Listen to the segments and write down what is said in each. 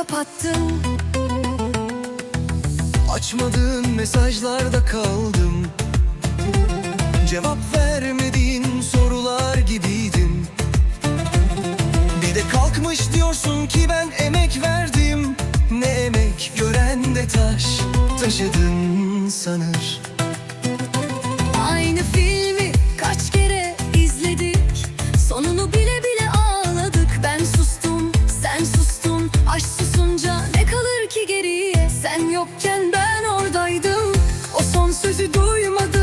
kapattın. Açmadığın mesajlarda kaldım. Cevap vermediğin sorular gibiydim Bir de kalkmış diyorsun ki ben emek verdim. Ne emek gören de taş taşıdın sanır. Aynı filmi Sen yokken ben oradaydım. O son sözü duymadın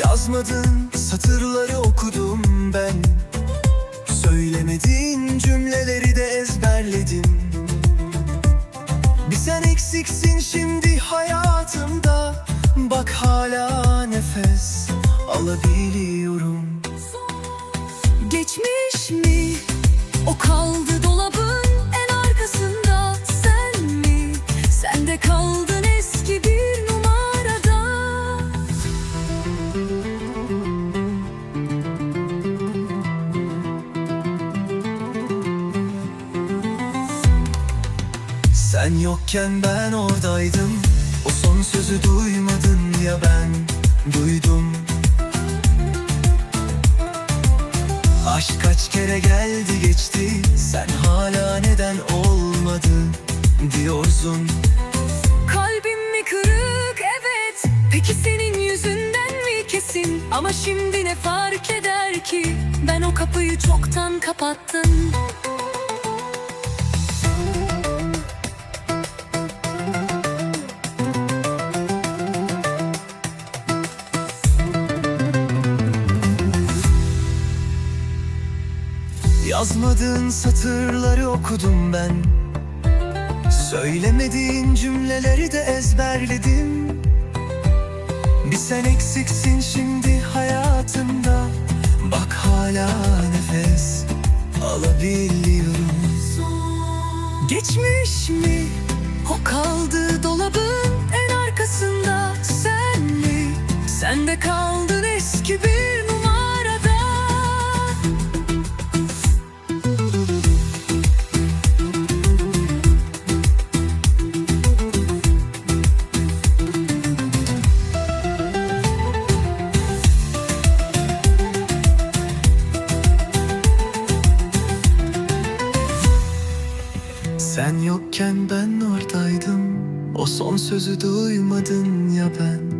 Yazmadığın satırları okudum ben. Söylemediğin cümleleri de ezberledim. Bir sen eksiksin şimdi hayatımda. Bak hala nefes alabiliyorum. Geçmiş mi? O kaldı Sen yokken ben oradaydım. O son sözü duymadın ya ben duydum. Aşk kaç kere geldi geçti. Sen hala neden olmadı diyorsun. Kalbim mi kırık? Evet. Peki senin yüzünden mi kesin? Ama şimdi ne fark eder ki? Ben o kapıyı çoktan kapattım Yazmadığın satırları okudum ben Söylemediğin cümleleri de ezberledim Bir sen eksiksin şimdi hayatımda Bak hala nefes alabiliyorum Geçmiş mi? O kaldı dolabın en arkasında Sen mi? Sen de kaldın eski bir numarada Sen yokken ben oradaydım O son sözü duymadın ya ben